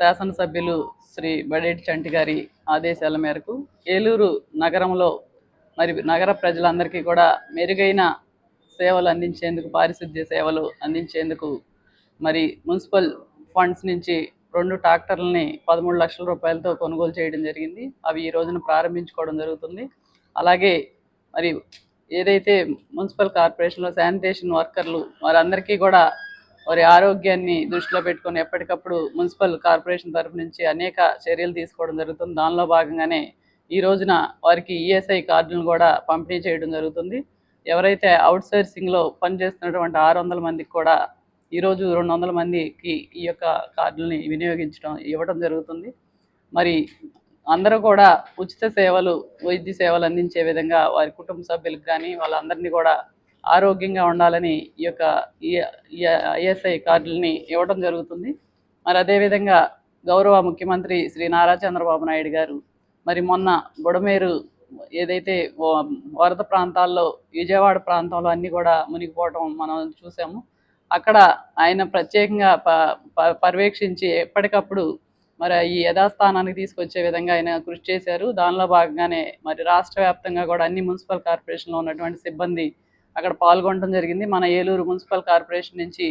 శాసనసభ్యులు శ్రీ బడేటి చంటి గారి ఆదేశాల మేరకు ఏలూరు నగరంలో మరి నగర ప్రజలందరికీ కూడా మెరుగైన సేవలు అందించేందుకు పారిశుద్ధ్య సేవలు అందించేందుకు మరి మున్సిపల్ ఫండ్స్ నుంచి రెండు ట్రాక్టర్లని పదమూడు లక్షల రూపాయలతో కొనుగోలు చేయడం జరిగింది. అవి ఈ రోజున ప్రారంభించుకోవడం జరుగుతుంది. అలాగే మరి ఏదైతే మున్సిపల్ కార్పొరేషన్లో శానిటేషన్ వర్కర్లు వారందరికీ కూడా వారి ఆరోగ్యాన్ని దృష్టిలో పెట్టుకొని ఎప్పటికప్పుడు మున్సిపల్ కార్పొరేషన్ తరఫు నుంచి అనేక చర్యలు తీసుకోవడం జరుగుతుంది. దానిలో భాగంగానే ఈ రోజున వారికి ఈఎస్ఐ కార్డులను కూడా పంపిణీ చేయడం జరుగుతుంది. ఎవరైతే అవుట్ సోర్సింగ్లో పనిచేస్తున్నటువంటి ఆరు వందల మందికి కూడా ఈరోజు రెండు వందల మందికి ఈ యొక్క కార్డులని వినియోగించడం ఇవ్వడం జరుగుతుంది. మరి అందరూ కూడా ఉచిత సేవలు వైద్య సేవలు అందించే విధంగా వారి కుటుంబ సభ్యులకు కానీ వాళ్ళందరినీ కూడా ఆరోగ్యంగా ఉండాలని ఈ యొక్క ఐఎస్ఐ కార్డులని ఇవ్వడం జరుగుతుంది. మరి అదేవిధంగా గౌరవ ముఖ్యమంత్రి శ్రీ నారా చంద్రబాబు నాయుడు గారు మరి మొన్న బుడమేరు ఏదైతే వ- వరద ప్రాంతాల్లో విజయవాడ ప్రాంతంలో అన్నీ కూడా మునిగిపోవడం మనం చూసాము. అక్కడ ఆయన ప్రత్యేకంగా ప ప- పర్యవేక్షించి ఎప్పటికప్పుడు మరి ఈ యథాస్థానానికి తీసుకొచ్చే విధంగా ఆయన కృషి చేశారు. దానిలో భాగంగానే మరి రాష్ట్ర వ్యాప్తంగా కూడా అన్ని మున్సిపల్ కార్పొరేషన్లో ఉన్నటువంటి సిబ్బంది అక్కడ పాల్గొనడం జరిగింది. మన ఏలూరు మున్సిపల్ కార్పొరేషన్ నుంచి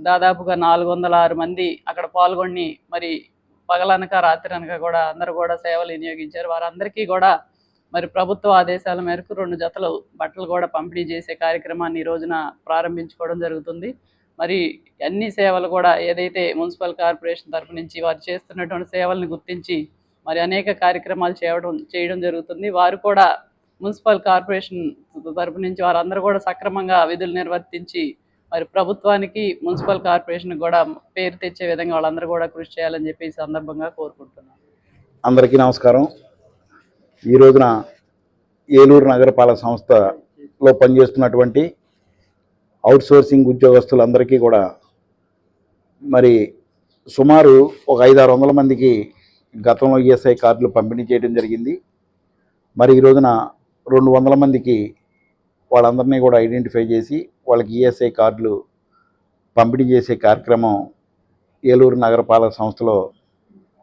దాదాపుగా నాలుగు వందల ఆరు మంది అక్కడ పాల్గొని మరి పగలనక రాత్రి అనక కూడా అందరూ కూడా సేవలు వినియోగించారు. వారందరికీ కూడా మరి ప్రభుత్వ ఆదేశాల మేరకు రెండు జతలు బట్టలు కూడా పంపిణీ చేసే కార్యక్రమాన్ని ఈ రోజున ప్రారంభించుకోవడం జరుగుతుంది. మరి అన్ని సేవలు కూడా ఏదైతే మున్సిపల్ కార్పొరేషన్ తరఫు నుంచి వారు చేస్తున్నటువంటి సేవలను గుర్తించి మరి అనేక కార్యక్రమాలు చేయడం చేయడం జరుగుతుంది. వారు కూడా మున్సిపల్ కార్పొరేషన్ తరపు నుంచి వారందరూ కూడా సక్రమంగా విధులు నిర్వర్తించి మరి ప్రభుత్వానికి మున్సిపల్ కార్పొరేషన్ కూడా పేరు తెచ్చే విధంగా వాళ్ళందరూ కూడా కృషి చేయాలని చెప్పి ఈ సందర్భంగా కోరుకుంటున్నాను. అందరికీ నమస్కారం. ఈ రోజున ఏలూరు నగరపాలక సంస్థలో పనిచేస్తున్నటువంటి అవుట్సోర్సింగ్ ఉద్యోగస్తులందరికీ కూడా మరి సుమారు ఒక ఐదారు వందల మందికి గతంలో ఈఎస్ఐ కార్డులు పంపిణీ చేయడం జరిగింది. మరి ఈ రోజున రెండు వందల మందికి వాళ్ళందరినీ కూడా ఐడెంటిఫై చేసి వాళ్ళకి ఈఎస్ఐ కార్డులు పంపిణీ చేసే కార్యక్రమం ఏలూరు నగరపాలక సంస్థలో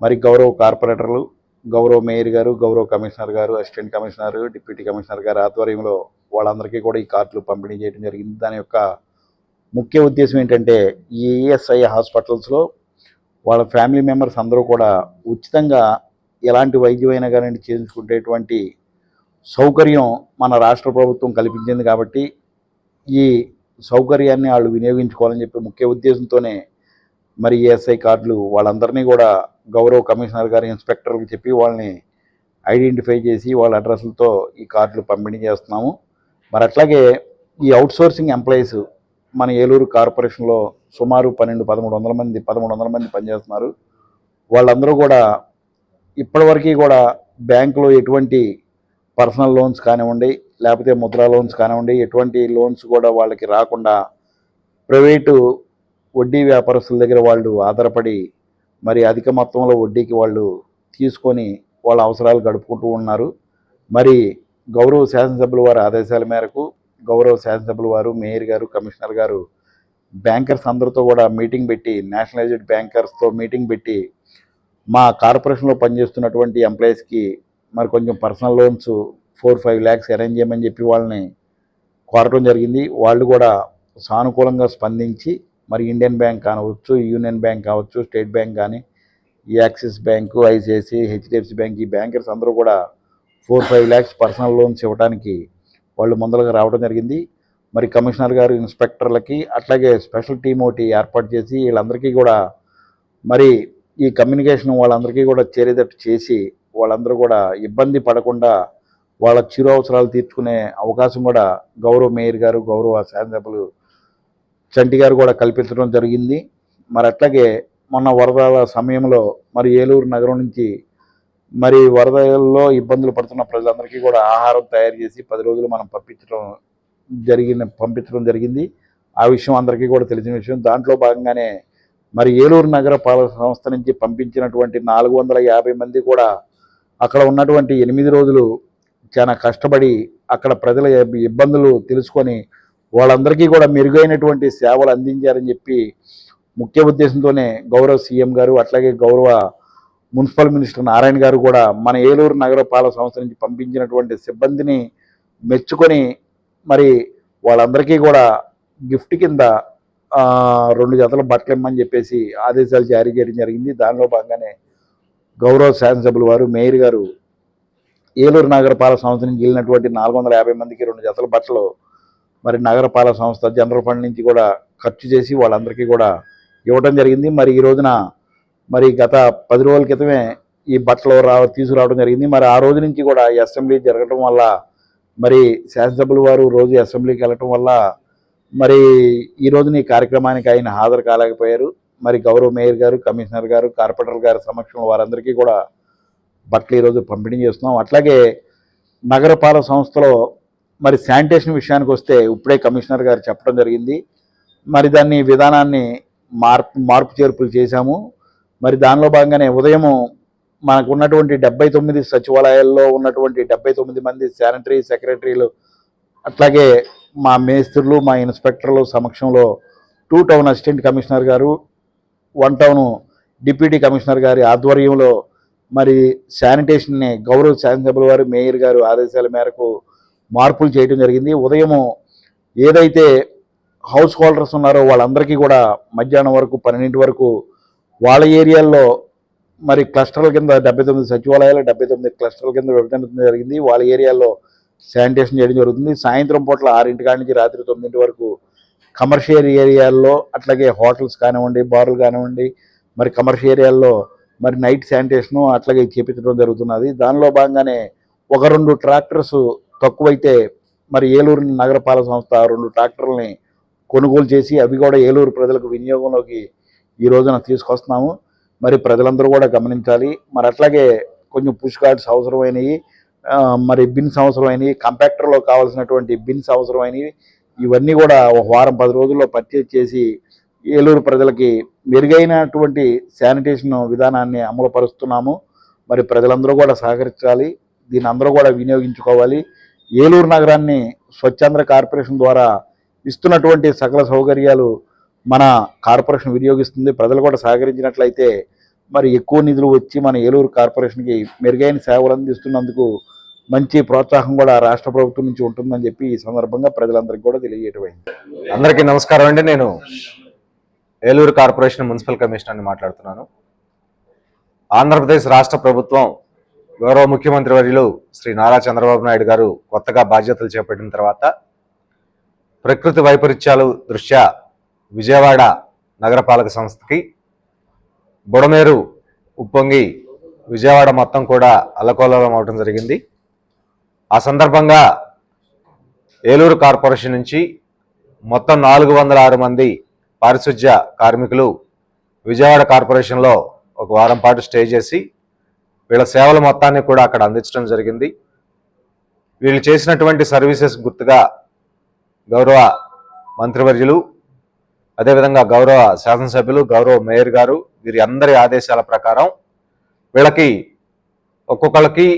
మరి గౌరవ కార్పొరేటర్లు గౌరవ మేయర్ గారు గౌరవ కమిషనర్ గారు అసిస్టెంట్ కమిషనర్ డిప్యూటీ కమిషనర్ గారి ఆధ్వర్యంలో వాళ్ళందరికీ కూడా ఈ కార్డులు పంపిణీ చేయడం జరిగింది. దాని యొక్క ముఖ్య ఉద్దేశం ఏంటంటే ఈ ఈఎస్ఐ హాస్పిటల్స్లో వాళ్ళ ఫ్యామిలీ మెంబర్స్ అందరూ కూడా ఉచితంగా ఎలాంటి వైద్యమైనా కానీ చేయించుకునేటువంటి సౌకర్యం మన రాష్ట్ర ప్రభుత్వం కల్పించింది కాబట్టి ఈ సౌకర్యాన్ని వాళ్ళు వినియోగించుకోవాలని చెప్పి ముఖ్య ఉద్దేశంతోనే మరి ఈఎస్ఐ కార్డులు వాళ్ళందరినీ కూడా గౌరవ కమిషనర్ గారు ఇన్స్పెక్టర్కి చెప్పి వాళ్ళని ఐడెంటిఫై చేసి వాళ్ళ అడ్రస్లతో ఈ కార్డులు పంపిణీ చేస్తున్నాము. మరి అట్లాగే ఈ అవుట్సోర్సింగ్ ఎంప్లాయీస్ మన ఏలూరు కార్పొరేషన్లో సుమారు పన్నెండు పదమూడు వందల మంది పదమూడు వందల మంది పనిచేస్తున్నారు. వాళ్ళందరూ కూడా ఇప్పటివరకు కూడా బ్యాంకులో ఎటువంటి పర్సనల్ లోన్స్ కానివ్వండి లేకపోతే ముద్రా లోన్స్ కానివ్వండి ఎటువంటి లోన్స్ కూడా వాళ్ళకి రాకుండా ప్రైవేటు వడ్డీ వ్యాపారస్తుల దగ్గర వాళ్ళు ఆధారపడి మరి అధిక మొత్తంలో వడ్డీకి వాళ్ళు తీసుకొని వాళ్ళ అవసరాలు గడుపుకుంటూ ఉన్నారు. మరి గౌరవ శాసనసభ్యుల వారి ఆదేశాల మేరకు గౌరవ శాసనసభ్యుల వారు మేయర్ గారు కమిషనర్ గారు బ్యాంకర్స్ అందరితో కూడా మీటింగ్ పెట్టి నేషనలైజ్డ్ బ్యాంకర్స్తో మీటింగ్ పెట్టి మా కార్పొరేషన్లో పనిచేస్తున్నటువంటి ఎంప్లాయీస్కి మరి కొంచెం personal loans four five lakhs arrange చేయమని చెప్పి వాళ్ళని కోరటం జరిగింది. వాళ్ళు కూడా సానుకూలంగా స్పందించి మరి ఇండియన్ బ్యాంక్ కావచ్చు యూనియన్ బ్యాంక్ కావచ్చు స్టేట్ బ్యాంక్ కానీ ఈ Axis bank ICIC HDFC bank ఈ బ్యాంకర్స్ అందరూ కూడా four five lakhs personal loans ఇవ్వడానికి వాళ్ళు ముందరగా రావడం జరిగింది. మరి కమిషనర్ గారు ఇన్స్పెక్టర్లకి అట్లాగే స్పెషల్ టీమ్ ఒకటి ఏర్పాటు చేసి వీళ్ళందరికీ కూడా మరి ఈ కమ్యూనికేషన్ వాళ్ళందరికీ కూడా చేరేటట్టు చేసి వాళ్ళందరూ కూడా ఇబ్బంది పడకుండా వాళ్ళ చిరు అవసరాలు తీర్చుకునే అవకాశం కూడా గౌరవ మేయర్ గారు గౌరవ శాసనసభ్యులు చంటి గారు కూడా కల్పించడం జరిగింది. మరి అట్లాగే మొన్న వరదల సమయంలో మరి ఏలూరు నగరం నుంచి మరి వరదల్లో ఇబ్బందులు పడుతున్న ప్రజలందరికీ కూడా ఆహారం తయారు చేసి పది రోజులు మనం పంపించడం జరిగిన పంపించడం జరిగింది. ఆ విషయం అందరికీ కూడా తెలిసిన విషయం. దాంట్లో భాగంగానే మరి ఏలూరు నగర పాలక సంస్థ నుంచి పంపించినటువంటి నాలుగు వందల యాభై మంది కూడా అక్కడ ఉన్నటువంటి ఎనిమిది రోజులు చాలా కష్టపడి అక్కడ ప్రజల ఇబ్బందులు తెలుసుకొని వాళ్ళందరికీ కూడా మెరుగైనటువంటి సేవలు అందించారని చెప్పి ముఖ్య ఉద్దేశంతోనే గౌరవ సీఎం గారు అట్లాగే గౌరవ మున్సిపల్ మినిస్టర్ నారాయణ గారు కూడా మన ఏలూరు నగరపాలక సంస్థ నుంచి పంపించినటువంటి సిబ్బందిని మెచ్చుకొని మరి వాళ్ళందరికీ కూడా గిఫ్ట్ కింద రెండు జతల బట్టలు ఇమ్మని చెప్పేసి ఆదేశాలు జారీ చేయడం జరిగింది. దానిలో భాగంగానే గౌరవ శాసనసభ్యులు వారు మేయర్ గారు ఏలూరు నగరపాలక సంస్థ నుంచి వెళ్ళినటువంటి నాలుగు వందల యాభై మందికి రెండు జతల బట్టలు మరి నగరపాలక సంస్థ జనరల్ ఫండ్ నుంచి కూడా ఖర్చు చేసి వాళ్ళందరికీ కూడా ఇవ్వడం జరిగింది. మరి ఈ రోజున మరి గత పది రోజుల క్రితమే ఈ బట్టలు రా తీసుకురావడం జరిగింది. మరి ఆ రోజు నుంచి కూడా ఈ అసెంబ్లీ జరగడం వల్ల మరి శాసనసభ్యులు వారు రోజు అసెంబ్లీకి వెళ్ళటం వల్ల మరి ఈ రోజున ఈ కార్యక్రమానికి ఆయన హాజరు కాలేకపోయారు. మరి గౌరవ మేయర్ గారు కమిషనర్ గారు కార్పొరేటర్ గారి సమక్షంలో వారందరికీ కూడా బట్టలు ఈరోజు పంపిణీ చేస్తున్నాం. అట్లాగే నగరపాలక సంస్థలో మరి శానిటేషన్ విషయానికి వస్తే ఇప్పుడే కమిషనర్ గారు చెప్పడం జరిగింది. మరి దాన్ని విధానాన్ని మార్పు మార్పు చేర్పులు చేశాము. మరి దానిలో భాగంగానే ఉదయము మనకు ఉన్నటువంటి డెబ్బై తొమ్మిది సచివాలయాల్లో ఉన్నటువంటి డెబ్బై తొమ్మిది మంది శానిటరీ సెక్రటరీలు అట్లాగే మా మేస్త్రులు మా ఇన్స్పెక్టర్లు సమక్షంలో టూ టౌన్ అసిస్టెంట్ కమిషనర్ గారు వన్ టౌన్ డిప్యూటీ కమిషనర్ గారి ఆధ్వర్యంలో మరి శానిటేషన్ని గౌరవ శాసనసభ్యుల వారు మేయర్ గారు ఆదేశాల మేరకు మార్పులు చేయడం జరిగింది. ఉదయము ఏదైతే హౌస్ హోల్డర్స్ ఉన్నారో వాళ్ళందరికీ కూడా మధ్యాహ్నం వరకు పన్నెండింటి వరకు వాళ్ళ ఏరియాల్లో మరి క్లస్టర్ల కింద డెబ్బై తొమ్మిది సచివాలయాలు డెబ్బై తొమ్మిది క్లస్టర్ల కింద విభజన జరిగింది. వాళ్ళ ఏరియాలో శానిటేషన్ చేయడం జరుగుతుంది. సాయంత్రం పూట్ల ఆరింటి కాడి నుంచి రాత్రి తొమ్మిదింటి వరకు కమర్షియల్ ఏరియాల్లో అట్లాగే హోటల్స్ కానివ్వండి బార్లు కానివ్వండి మరి కమర్షియల్ ఏరియాల్లో మరి నైట్ శానిటేషను అట్లాగే చేపించడం జరుగుతున్నది. దానిలో భాగంగానే ఒక రెండు ట్రాక్టర్స్ తక్కువైతే మరి ఏలూరు నగరపాలక సంస్థ రెండు ట్రాక్టర్లని కొనుగోలు చేసి అవి కూడా ఏలూరు ప్రజలకు వినియోగంలోకి ఈ రోజున తీసుకొస్తున్నాము. మరి ప్రజలందరూ కూడా గమనించాలి. మరి అట్లాగే కొంచెం పుష్ కార్డ్స్ అవసరమైనవి మరి బిన్స్ అవసరమైనవి కంపాక్టర్లో కావాల్సినటువంటి బిన్స్ అవసరమైనవి ఇవన్నీ కూడా ఒక వారం పది రోజుల్లో పర్చేజ్ చేసి ఏలూరు ప్రజలకి మెరుగైనటువంటి శానిటేషన్ విధానాన్ని అమలు పరుస్తున్నాము మరి ప్రజలందరూ కూడా సహకరించాలి. దీన్ని అందరూ కూడా వినియోగించుకోవాలి. ఏలూరు నగరాన్ని స్వచ్ఛాంధ్ర కార్పొరేషన్ ద్వారా ఇస్తున్నటువంటి సకల సౌకర్యాలు మన కార్పొరేషన్ వినియోగిస్తుంది. ప్రజలు కూడా సహకరించినట్లయితే మరి ఎక్కువ నిధులు వచ్చి మన ఏలూరు కార్పొరేషన్కి మెరుగైన సేవలు అందిస్తున్నందుకు మంచి ప్రోత్సాహం కూడా రాష్ట్ర ప్రభుత్వం నుంచి ఉంటుందని చెప్పి ఈ సందర్భంగా ప్రజలందరికీ కూడా తెలియజేయటమైంది. అందరికీ నమస్కారం అండి. నేను ఏలూరు కార్పొరేషన్ మున్సిపల్ కమిషనర్ని మాట్లాడుతున్నాను. ఆంధ్రప్రదేశ్ రాష్ట్ర ప్రభుత్వం గౌరవ ముఖ్యమంత్రి వర్యులు శ్రీ నారా చంద్రబాబు నాయుడు గారు కొత్తగా బాధ్యతలు చేపట్టిన తర్వాత ప్రకృతి వైపరీత్యాలు దృష్ట్యా విజయవాడ నగరపాలక సంస్థకి బుడమేరు ఉప్పొంగి విజయవాడ మొత్తం కూడా అల్లకోలం అవడం జరిగింది. ఆ సందర్భంగా ఏలూరు కార్పొరేషన్ నుంచి మొత్తం నాలుగు వందల ఆరు మంది పారిశుధ్య కార్మికులు విజయవాడ కార్పొరేషన్లో ఒక వారం పాటు స్టే చేసి వీళ్ళ సేవల మొత్తాన్ని కూడా అక్కడ అందించడం జరిగింది. వీళ్ళు చేసినటువంటి సర్వీసెస్ గుర్తుగా గౌరవ మంత్రివర్యులు అదేవిధంగా గౌరవ శాసనసభ్యులు గౌరవ మేయర్ గారు వీరి అందరి ఆదేశాల ప్రకారం వీళ్ళకి ఒక్కొక్కళ్ళకి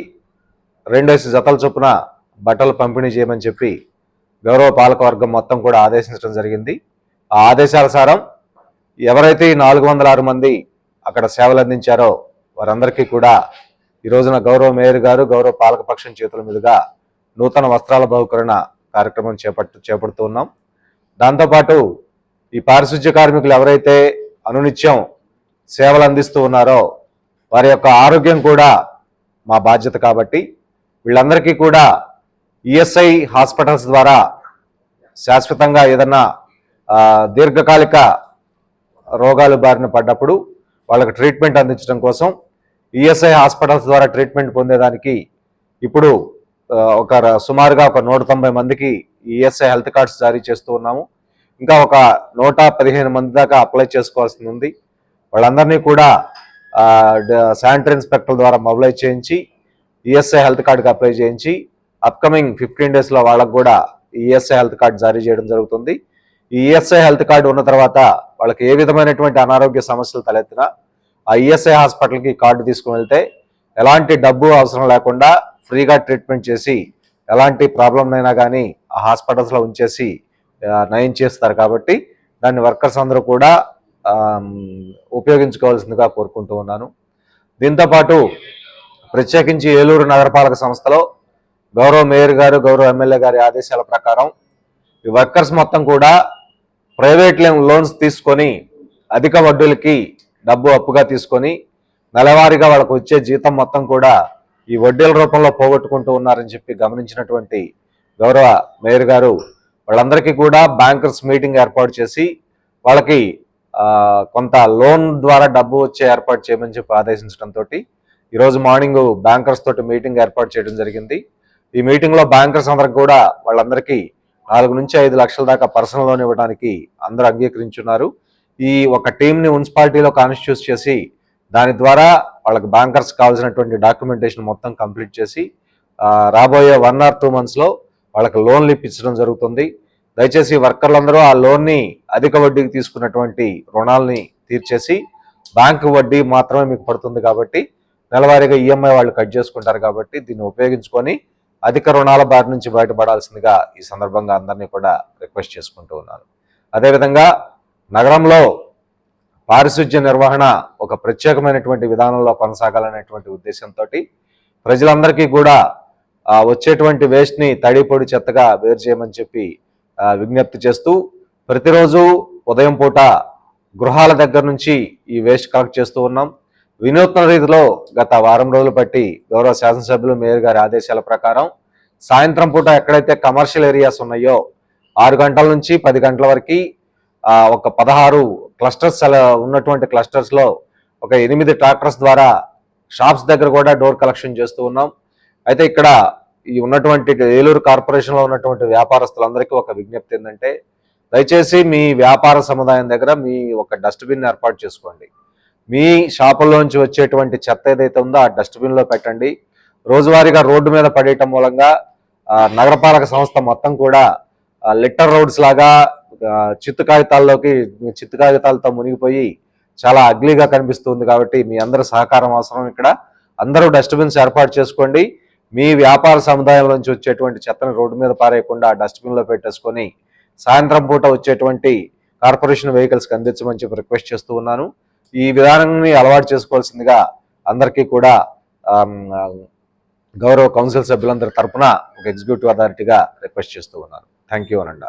రెండేసి జతల చొప్పున బట్టలు పంపిణీ చేయమని చెప్పి గౌరవ పాలకవర్గం మొత్తం కూడా ఆదేశించడం జరిగింది. ఆ ఆదేశాల సారం ఎవరైతే ఈ నాలుగు వందల ఆరు మంది అక్కడ సేవలు అందించారో వారందరికీ కూడా ఈ రోజున గౌరవ మేయర్ గారు గౌరవ పాలకపక్షం చేతుల మీదుగా నూతన వస్త్రాల బహుకరణ కార్యక్రమం చేపట్టు చేపడుతూ ఉన్నాం. దాంతోపాటు ఈ పారిశుధ్య కార్మికులు ఎవరైతే అనునిత్యం సేవలు అందిస్తూ ఉన్నారో వారి యొక్క ఆరోగ్యం కూడా మా బాధ్యత కాబట్టి వీళ్ళందరికీ కూడా ఈఎస్ఐ హాస్పిటల్స్ ద్వారా శాశ్వతంగా ఏదన్నా దీర్ఘకాలిక రోగాలు బారిన పడ్డప్పుడు వాళ్ళకి ట్రీట్మెంట్ అందించడం కోసం ఈఎస్ఐ హాస్పిటల్స్ ద్వారా ట్రీట్మెంట్ పొందేదానికి ఇప్పుడు ఒక సుమారుగా ఒక నూట తొంభై మందికి ఈఎస్ఐ హెల్త్ కార్డ్స్ జారీ చేస్తూ ఉన్నాము. ఇంకా ఒక నూట పదిహేను మంది దాకా అప్లై చేసుకోవాల్సింది ఉంది. వాళ్ళందరినీ కూడా శానిటరీ ఇన్స్పెక్టర్ ద్వారా మొబిలైజ్ చేయించి ఈఎస్ఐ హెల్త్ కార్డుకి అప్లై చేయించి అప్కమింగ్ ఫిఫ్టీన్ డేస్లో వాళ్ళకు కూడా ఈఎస్ఐ హెల్త్ కార్డు జారీ చేయడం జరుగుతుంది. ఈ ఈఎస్ఐ హెల్త్ కార్డు ఉన్న తర్వాత వాళ్ళకి ఏ విధమైనటువంటి అనారోగ్య సమస్యలు తలెత్తినా ఆ ఈఎస్ఐ హాస్పిటల్కి కార్డు తీసుకుని వెళ్తే ఎలాంటి డబ్బు అవసరం లేకుండా ఫ్రీగా ట్రీట్మెంట్ చేసి ఎలాంటి ప్రాబ్లం అయినా కానీ ఆ హాస్పిటల్స్లో ఉంచేసి నయం చేస్తారు కాబట్టి దాన్ని వర్కర్స్ అందరూ కూడా ఉపయోగించుకోవాల్సిందిగా కోరుకుంటూ ఉన్నాను. దీంతోపాటు ప్రత్యేకించి ఏలూరు నగరపాలక సంస్థలో గౌరవ మేయర్ గారు గౌరవ ఎమ్మెల్యే గారి ఆదేశాల ప్రకారం ఈ వర్కర్స్ మొత్తం కూడా ప్రైవేట్ లోన్స్ తీసుకొని అధిక వడ్డీలకి డబ్బు అప్పుగా తీసుకొని నెలవారీగా వాళ్ళకు వచ్చే జీతం మొత్తం కూడా ఈ వడ్డీల రూపంలో పోగొట్టుకుంటూ ఉన్నారని చెప్పి గమనించినటువంటి గౌరవ మేయర్ గారు వాళ్ళందరికీ కూడా బ్యాంకర్స్ మీటింగ్ ఏర్పాటు చేసి వాళ్ళకి కొంత లోన్ ద్వారా డబ్బు వచ్చే ఏర్పాటు చేయమని చెప్పి ఆదేశించడంతో ఈరోజు మార్నింగ్ బ్యాంకర్స్ తోటి మీటింగ్ ఏర్పాటు చేయడం జరిగింది. ఈ మీటింగ్లో బ్యాంకర్స్ అందరికి కూడా వాళ్ళందరికీ నాలుగు నుంచి ఐదు లక్షల దాకా పర్సనల్ లోన్ ఇవ్వడానికి అందరూ అంగీకరించున్నారు. ఈ ఒక టీంని మున్సిపాలిటీలో కాన్స్టిట్యూస్ చేసి దాని ద్వారా వాళ్ళకి బ్యాంకర్స్ కావాల్సినటువంటి డాక్యుమెంటేషన్ మొత్తం కంప్లీట్ చేసి రాబోయే వన్ ఆర్ టూ మంత్స్లో వాళ్ళకి లోన్లు ఇప్పించడం జరుగుతుంది. దయచేసి వర్కర్లందరూ ఆ లోన్ని అధిక వడ్డీకి తీసుకున్నటువంటి రుణాలని తీర్చేసి బ్యాంకు వడ్డీ మాత్రమే మీకు పడుతుంది కాబట్టి నెలవారీగా ఈఎంఐ వాళ్ళు కట్ చేసుకుంటారు కాబట్టి దీన్ని ఉపయోగించుకొని అధిక రుణాల బారి నుంచి బయటపడాల్సిందిగా ఈ సందర్భంగా అందరినీ కూడా రిక్వెస్ట్ చేసుకుంటూ ఉన్నాను. అదేవిధంగా నగరంలో పారిశుధ్య నిర్వహణ ఒక ప్రత్యేకమైనటువంటి విధానంలో కొనసాగాలనేటువంటి ఉద్దేశంతో ప్రజలందరికీ కూడా వచ్చేటువంటి వేస్ట్ని తడి పొడి చెత్తగా వేరు చేయమని చెప్పి విజ్ఞప్తి చేస్తూ ప్రతిరోజు ఉదయం పూట గృహాల దగ్గర నుంచి ఈ వేస్ట్ కలెక్ట్ చేస్తూ ఉన్నాం. వినూత్న రీతిలో గత వారం రోజులు బట్టి గౌరవ శాసనసభ్యులు మేయర్ గారి ఆదేశాల ప్రకారం సాయంత్రం పూట ఎక్కడైతే కమర్షియల్ ఏరియాస్ ఉన్నాయో ఆరు గంటల నుంచి పది గంటల వరకు ఒక పదహారు క్లస్టర్స్ ఉన్నటువంటి క్లస్టర్స్లో ఒక ఎనిమిది ట్రాక్టర్స్ ద్వారా షాప్స్ దగ్గర కూడా డోర్ కలెక్షన్ చేస్తూ ఉన్నాం. అయితే ఇక్కడ ఈ ఉన్నటువంటి ఏలూరు కార్పొరేషన్లో ఉన్నటువంటి వ్యాపారస్తులందరికీ ఒక విజ్ఞప్తి ఏంటంటే దయచేసి మీ వ్యాపార సముదాయం దగ్గర మీ ఒక డస్ట్బిన్ ఏర్పాటు చేసుకోండి. మీ షాపుల్లోంచి వచ్చేటువంటి చెత్త ఏదైతే ఉందో ఆ డస్ట్బిన్లో పెట్టండి. రోజువారీగా రోడ్డు మీద పడేయటం మూలంగా నగరపాలక సంస్థ మొత్తం కూడా లిట్టర్ రోడ్స్ లాగా చిత్తు కాగితాల్లోకి చిత్తు కాగితాలతో మునిగిపోయి చాలా అగ్లీగా కనిపిస్తుంది కాబట్టి మీ అందరి సహకారం అవసరం ఇక్కడ. అందరూ డస్ట్బిన్స్ ఏర్పాటు చేసుకోండి. మీ వ్యాపార సముదాయం నుంచి వచ్చేటువంటి చెత్తను రోడ్డు మీద పారేయకుండా డస్ట్బిన్లో పెట్టేసుకొని సాయంత్రం పూట వచ్చేటువంటి కార్పొరేషన్ వెహికల్స్కి అందించమని చెప్పి రిక్వెస్ట్ చేస్తూ ఉన్నాను. ఈ విధానాన్ని అలవాటు చేసుకోవాల్సిందిగా అందరికీ కూడా గౌరవ కౌన్సిల్ సభ్యులందరి తరఫున ఒక ఎగ్జిక్యూటివ్ అథారిటీగా రిక్వెస్ట్ చేస్తూ ఉన్నాను థ్యాంక్ యూ అనండా.